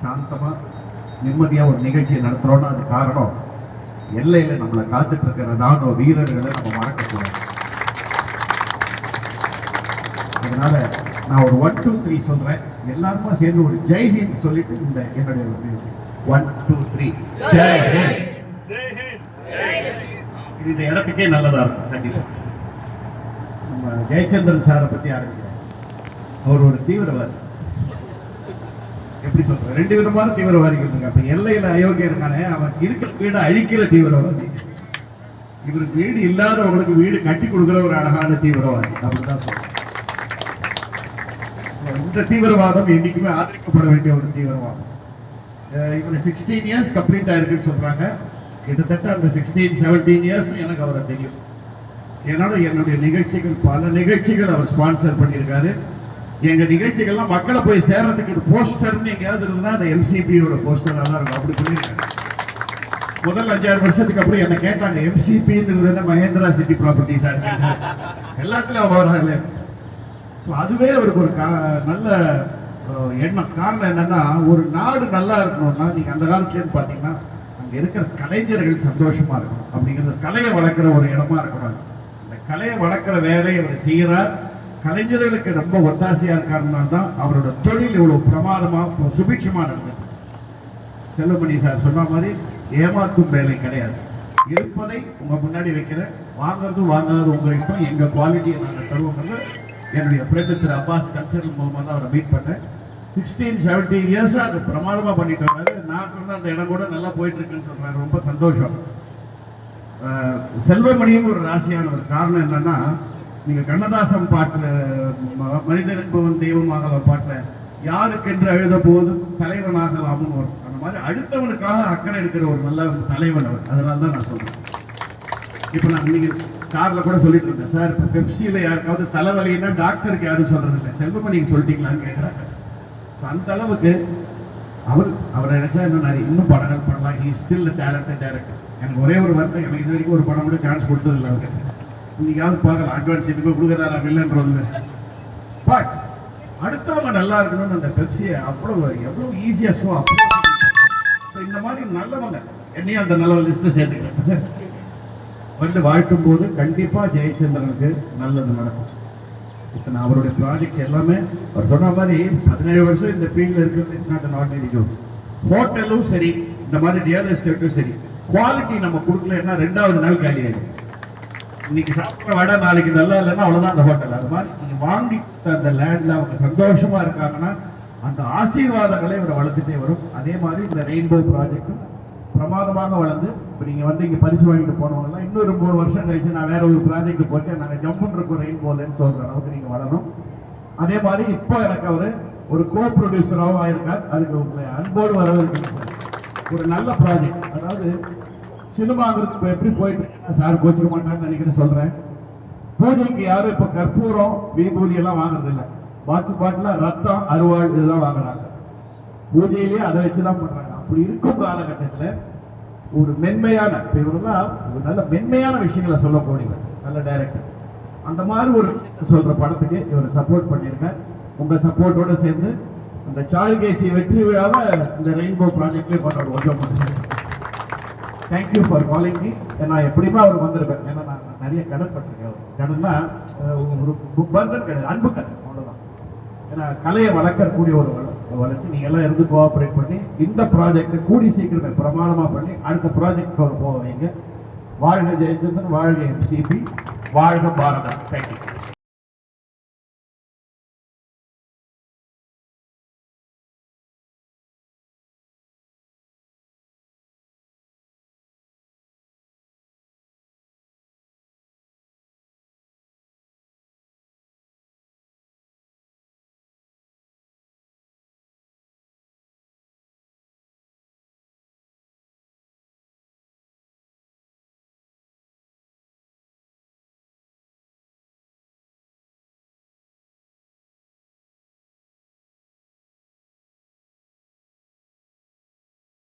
சாந்தமாக நிம்மதியாக ஒரு நிகழ்ச்சியை நடத்துகிறோன்னா அது காரணம் எல்லையில் நம்மளை காத்துட்டு இருக்கிற ராணுவ வீரர்களை நம்ம மறக்கக்கூடாது. அதனால நான் ஒரு ஒன் டூ த்ரீ சொல்றேன். எல்லாருமா சேர்ந்து ஒரு ஜெய்ஹிந்த் சொல்லிட்டு இந்த என்னுடைய ஒன் டூ த்ரீ ஜெய்ஹிந்த் இது இந்த இடத்துக்கே நல்லதா இருக்கும் கண்டிப்பா. நம்ம ஜெயச்சந்திரன் சாரை பத்தி ஆரம்பிக்கிறோம் அவர் ஒரு தீவிரவாதி. எப்படி சொல்றது? ரெண்டு விதமான தீவிரவாதிகள் இருக்கு அப்ப எல்லையில அயோக்கியம் இருக்கானே அவன் இருக்கிற வீடு அழிக்கிற தீவிரவாதி. இவருக்கு வீடு இல்லாதவங்களுக்கு வீடு கட்டி கொடுக்குற ஒரு அழகான தீவிரவாதி. அப்படிதான் சொல்றேன் இந்த தீவிரவாதம் என்றைக்குமே ஆதரிக்கப்பட வேண்டிய ஒரு தீவிரவாதம். இவர் சிக்ஸ்டீன் இயர்ஸ் கம்ப்ளீட் ஆயிருக்குன்னு சொல்றாங்க. கிட்டத்தட்ட அந்த சிக்ஸ்டீன் செவன்டீன் இயர்ஸ் எனக்கு அவரை தெரியும். ஏன்னா என்னுடைய நிகழ்ச்சிகள் பல நிகழ்ச்சிகள் அவர் ஸ்பான்சர் பண்ணியிருக்காரு. எங்க நிகழ்ச்சிகள்லாம் மக்களை போய் சேர்றதுக்கு போஸ்டர்னு எங்கேயாவது இருந்ததுன்னா அந்த எம்சிபியோட போஸ்டராக தான் இருக்கும் அப்படி பண்ணியிருக்காரு முதல் அஞ்சாறு வருஷத்துக்கு அப்புறம் என்ன கேட்டாங்க எம்சிபின்னு மகேந்திரா சிட்டி சார் எல்லாத்துலயும் அவர் ஸோ அதுவே அவருக்கு ஒரு கா- நல்ல எண்ணம். காரணம் என்னன்னா ஒரு நாடு நல்லா இருக்கணும்னா நீங்க அந்த காலத்துலேருந்து பார்த்தீங்கன்னா அங்க இருக்கிற கலைஞர்கள் சந்தோஷமா இருக்கணும். அப்படிங்கிறது கலையை வளர்க்குற ஒரு இடமா இருக்கணும் இந்த கலையை வளர்க்குற வேலையை அவர் செய்கிறார் கலைஞர்களுக்கு ரொம்ப ஒத்தாசையா இருக்காருனால தான் அவரோட தொழில் இவ்வளவு பிரமாதமா சுபிட்சமா நடந்தது செல்வமணி சார் சொன்ன மாதிரி ஏமாற்றும் வேலை கிடையாது. இருப்பதை உங்க முன்னாடி வைக்கிறேன் வாங்குறதும் வாங்காதது உங்க இஷ்டம் எங்க குவாலிட்டியை நாங்கள் தருவோம்னு என்னுடைய ஃப்ரெண்டு திரு அப்பாஸ் கல்ச்சரல் மூலமாக தான் அவரை மீட் பண்ணேன். சிக்ஸ்டீன் செவன்டீன் இயர்ஸாக அது பிரமாதமாக பண்ணிட்டு வர்றாரு. நான் சொன்ன அந்த இடம் கூட நல்லா போயிட்டு இருக்குன்னு சொல்றாரு. ரொம்ப சந்தோஷம். செல்வமணியும் ஒரு ராசியானவர். காரணம் என்னன்னா நீங்கள் கண்ணதாசன் பாட்டில் ம- மனிதன் என்பவன் தெய்வமாகலாம் பாட்டில் யாருக்கென்று அழுத போதும் தலைவனாகலாம்னு வரும் அந்த மாதிரி அடுத்தவனுக்காக அக்கறை எடுக்கிற ஒரு நல்ல தலைவன் அவர். அதனால தான் நான் சொல்கிறேன் இப்போ நான் நீங்கள் காரில் கூட சொல்லிட்டு இருந்தேன். சார் இப்போ பெப்சியில் யாருக்காவது தலைவலின்னா டாக்டருக்கு யாரும் சொல்றது இல்லை சொல்லிட்டீங்களான்னு கேட்குறாங்க ஸோ அந்த அளவுக்கு அவர் அவரை நினச்சா இன்னும் நிறைய இன்னும் படங்கள் பண்ணலாம் ஹீ ஸ்டில் டேலண்டட் டேரக்டர் எனக்கு ஒரே ஒரு வருத்தம். எனக்கு இது வரைக்கும் ஒரு படம் கூட சான்ஸ் கொடுத்ததில்லை அவருக்கு இன்னைக்காவது பார்க்கலாம். அட்வான்ஸ் இதுக்கு கொடுக்குறாரா இல்லைன்றது பட் அடுத்தவங்க நல்லா இருக்கணும்னு அந்த பெப்சியை அவ்வளோ எவ்வளோ ஈஸியாக ஸோ ஸோ இந்த மாதிரி நல்லவங்க என்னையும் அந்த நல்ல லிஸ்ட்டில் சேர்த்துக்கிறேன். வந்து வாழ்த்தும் போது கண்டிப்பாக ஜெயச்சந்திரனுக்கு நல்லது நடக்கும். இத்தனை அவருடைய ப்ராஜெக்ட்ஸ் எல்லாமே அவர் சொன்ன மாதிரி பதினேழு வருஷம் இந்த ஃபீல்டில் இருக்கிறது. It's not an ordinary job ஹோட்டலும் சரி இந்த மாதிரி ரியல் எஸ்டேட்டும் சரி குவாலிட்டி நம்ம கொடுக்கலன்னா ரெண்டாவது நாள் காலி ஆகிடும் இன்னைக்கு சாப்பிட்ற வடை நாளைக்கு நல்லா இல்லைன்னா அவ்வளவுதான் அந்த ஹோட்டல். அது மாதிரி நீங்க வாங்கி அந்த லேண்ட்ல அவங்க சந்தோஷமா இருக்காங்கன்னா அந்த ஆசீர்வாதங்களை இவரை வளர்த்துட்டே வரும். அதே மாதிரி இந்த ரெயின்போ ப்ராஜெக்டும் பிரமாதமாக வளர்ந்து இப்போ நீங்கள் வந்து இங்கே பரிசு வாங்கிட்டு போனவங்கலாம் இன்னொரு மூணு வருஷம் கழிச்சு நான் வேற ஒரு ப்ராஜெக்ட் போச்சேன் நாங்கள் ஜம்முன்னு இருக்கோம் ரெயின்போலன்னு சொல்கிற அளவுக்கு நீங்கள் வளரும் அதே மாதிரி இப்போ எனக்கு அவர் ஒரு கோ ப்ரொடியூசராகவும் ஆயிருக்கார். அதுக்கு உங்களை அன்போடு வரவேற்கிறேன் சார் ஒரு நல்ல ப்ராஜெக்ட் அதாவது சினிமாங்கிறது இப்போ எப்படி போயிட்டு சார் கோச்சிக்க மாட்டான்னு நினைக்கிறேன் சொல்கிறேன் பூஜைக்கு யாரும் இப்போ கற்பூரம் விபூதி எல்லாம் வாங்குறது பாட்டு பாட்டில் ரத்தம் அருவாள் இதெல்லாம் வாங்குறாங்க. பூஜையிலேயே அதை வச்சு தான் பண்ணுறாங்க அப்படி இருக்கும் காலகட்டத்தில் ஒரு மென்மையான இப்போ இவரெல்லாம் ஒரு நல்ல மென்மையான விஷயங்களை சொல்லக்கூடியவர் நல்ல டைரக்டர் அந்த மாதிரி ஒரு சொல்கிற படத்துக்கு இவர் சப்போர்ட் பண்ணியிருக்கார் உங்கள் சப்போர்ட்டோடு சேர்ந்து அந்த சால்கேசி வெற்றி விழாவை இந்த ரெயின்போ ப்ராஜெக்ட்லேயே கொண்டாடுவோம். கொஞ்சம் பண்ணுறேன் தேங்க்யூ ஃபார் காலிங் மீ நான் எப்படிமா அவர் வந்திருப்பேன். ஏன்னா நான் நிறைய கடன் பட்டிருக்கேன் கடன்னா ஒரு பர்டன் கிடையாது. அன்பு கடன். அவ்வளோதான் ஏன்னா கலையை வளர்க்கக்கூடிய ஒரு வளர்ச்சி. நீங்கள் எல்லாம் இருந்து கோஆப்ரேட் பண்ணி இந்த ப்ராஜெக்ட் கூடி சீக்கிரமே பிரமாணமாக பண்ணி அடுத்த ப்ராஜெக்ட் அவர் போவீங்க வைங்க. வாழ்க ஜெயச்சந்திரன் வாழ்க எம்சிபி வாழ்க பாரதம். தேங்க்யூ